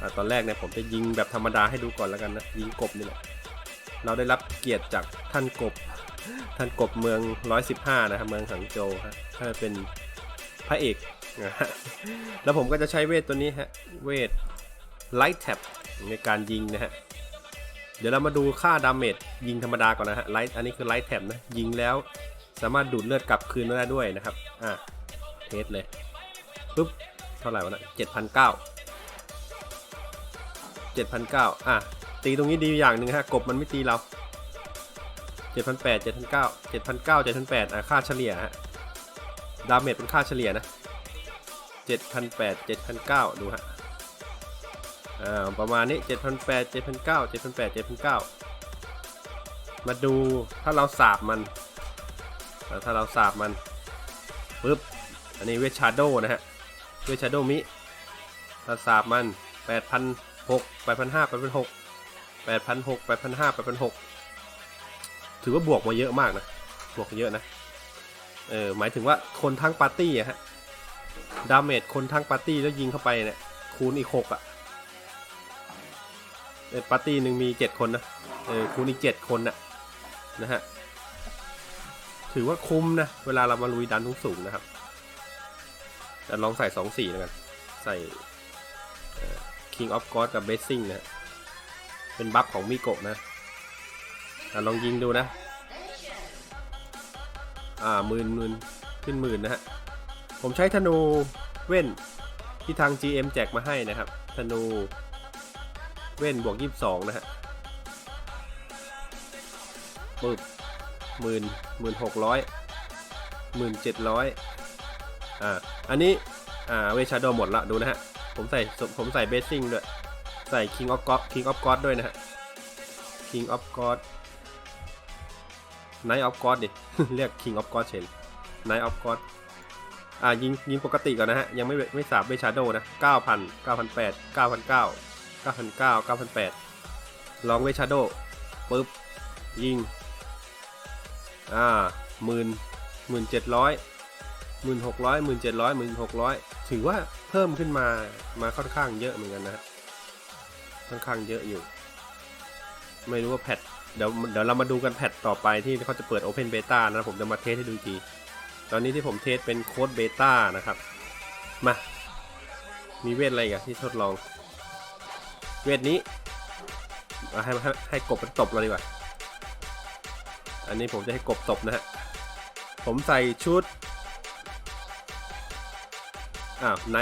อ่าตอนแรกเนี่ยผมจะยิงแบบธรรมดาให้ดูก่อนแล้วกันนะ ยิงกบนี่แหละ เราได้รับเกียรติจากท่านกบ ท่านกบเมือง 115 นะครับ เมืองสังโจฮะถ้าเป็นพระเอกนะฮะแล้วผมก็จะใช้เวทตัวนี้ฮะ เวทไลท์แท็บในการยิงนะฮะ เดี๋ยวเรามาดูค่าดาเมจยิงธรรมดาก่อนนะฮะไลท์อันนี้คือไลท์แท็บนะ ยิงแล้วสามารถดูดเลือดกลับคืนได้ด้วยนะครับ อะ เทสเลย ปุ๊บ เท่าไหร่วะนะเจ็ดพันเก้า เจ็ดพันเก้าอะ ตีตรงนี้ดีอย่างหนึ่งฮะ กบมันไม่ตีเราเจ็ดพันแปดเจ็ดพันเก้าเจ็ดพันเก้าเจ็ดพันแปดอะ ค่าเฉลี่ยฮะ ดาเมจเป็นค่าเฉลี่ยนะเจ็ดพันแปดเจ็ดพันเก้าดูฮะ อ่า ประมาณนี้เจ็ดพันแปดเจ็ดพันเก้าเจ็ดพันแปดเจ็ดพันเก้ามาดูถ้าเราสาบมัน ถ้าเราสาบมันปุ๊บ อันนี้เวชชาโดนะฮะ เวชชาโดมิถ้าสาบมันแปดพัน หกแปดพันห้าแปดพันหกแปดพันหกแปดพันห้าแปดพันหกถือว่าบวกมาเยอะมากนะ บวกเยอะนะ เออ หมายถึงว่าคนทั้งปาร์ตี้อะฮะ ดาเมจคนทั้งปาร์ตี้แล้วยิงเข้าไปเนี่ย คูณอีกหกอะเออปาร์ตี้หนึ่งมีเจ็ดคนนะ เออ คูณอีกเจ็ดคนนะนะฮะ ถือว่าคุ้มนะ เวลาเรามาลุยดันทุกสูงนะครับ แต่ลองใส่สองสีแล้วกัน ใส่ King of God กับ Blessing นะเป็นบัฟของมิโกะนะอะลองยิงดูนะ อ่าหมื่นหมื่นขึ้นหมื่นนะฮะ ผมใช้ธนูเว่นที่ทาง GM แจกมาให้นะครับ ธนูเว่นบวก 22 นะฮะปึ๊บหมื่นหมื่นหกร้อยหมื่นเจ็ดร้อยอ่า อันนี้ อ่า เวชาโดหมดละดูนะฮะ ผมใส่ผมใส่เบสซิ่งด้วย ใส่ King of God King of God ด้วยนะฮะ King of God Knight of God ดิ เรียก King of God เฉย Knight of God อ่ายิงยิงปกติก่อนนะฮะ ยังไม่ไม่สาบเวชาโดนะ 9,000 9,800 9,900 9,900 9,800 ลองเวชาโดปึ๊บ ยิง อ่าหมื่นหมื่นเจ็ดร้อยหมื่นหกร้อยหมื่นเจ็ดร้อยหมื่นหกร้อยถือว่า เพิ่มขึ้นมามาค่อนข้างเยอะเหมือนกันนะค่อนข้างเยอะอยู่ ไม่รู้ว่าแพทเดี๋ยวเดี๋ยวเรามาดูกันแพทต่อไปที่เขาจะเปิด Open Beta นะผมจะมาเทสให้ดูทีตอนนี้ที่ผมเทสเป็นโค้ดเบต้านะครับ มา มีเวทอะไรอีกันที่ทดลอง เวทนี้เอาให้ให้ให้กบมันตบเราดีกว่า อันนี้ผมจะให้กบตบนะฮะ ผมใส่ชุด อ้าวไหน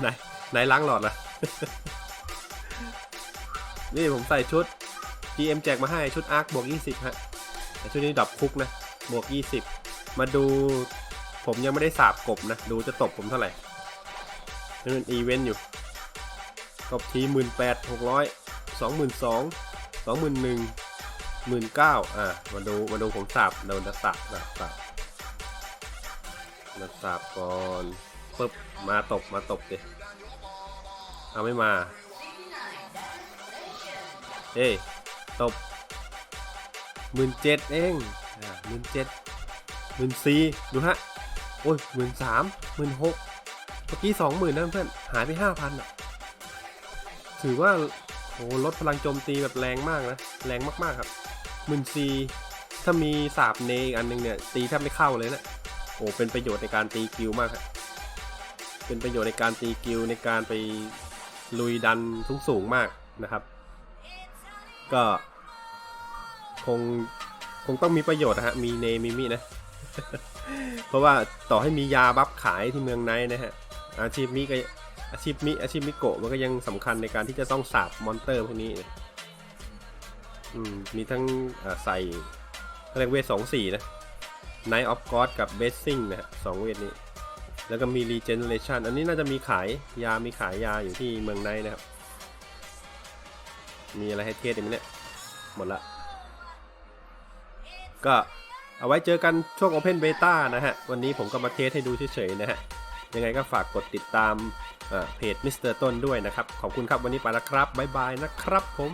ไหนไหนล้างหลอดล่ะ นี่ผมใส่ชุด GM แจกมาให้ชุดอาร์คบวก 20 ฮะ แต่ชุดนี้ดับคุกนะ บวก 20 มาดูผมยังไม่ได้สาบกบนะ ดูจะตบผมเท่าไหร่นี่มันอีเวนต์อยู่กบทีหมื่นแปดหกร้อยสองหมื่นสองสองหมื่นหนึ่งหมื่นเก้าอะมาดูมาดูผมสับโดนจะสับสับสับมาสับก่อน ปึ๊บมาตบมาตบดิเอาไม่มา เฮ้ยตบหมื่นเจ็ดเองอ่าหมื่นเจ็ดหมื่นสี่ดูฮะ โอ้ยหมื่นสามหมื่นหกเมื่อกี้สองหมื่นนะเพื่อน หายไปห้าพันอะ ถือว่าโอ้ลดพลังโจมตีแบบแรงมากนะ แรงมากๆครับหมื่นซีถ้ามีสาบเนอีกอันหนึงเนี่ย ตีแทบไม่เข้าเลยนะ โอ้เป็นประโยชน์ในการตีกิลมากครับ เป็นประโยชน์ในการตีกิลในการไปลุยดันทุงสูงมากนะครับ ก็ คงคงต้องมีประโยชน์นะฮะ มีเนมีมินะ เพราะว่าต่อให้มียาบัฟขายที่เมืองไนนะฮะ อาชีพมิก็อาชีพมิอาชีพมิโกะมันก็ยังสำคัญในการที่จะต้องสาบมอนเตอร์พวกนี้นะอืมมีทั้งใส่เรียกเวทสองสี่นะ Night of God กับ Blessing นะฮะสองเวทนี้ แล้วก็มี Regeneration อันนี้น่าจะมีขายยา มีขายยาอยู่ที่เมืองไนนะครับ มีอะไรให้เทสอีกไหมเนี่ย หมดละ ก็เอาไว้เจอกันช่วง Open Beta นะฮะ วันนี้ผมก็มาเทสให้ดูเฉยๆนะฮะ ยังไงก็ฝากกดติดตามเพจมิสเตอร์ต้นด้วยนะครับ ขอบคุณครับวันนี้ไปแล้วครับ บ๊ายบายนะครับผม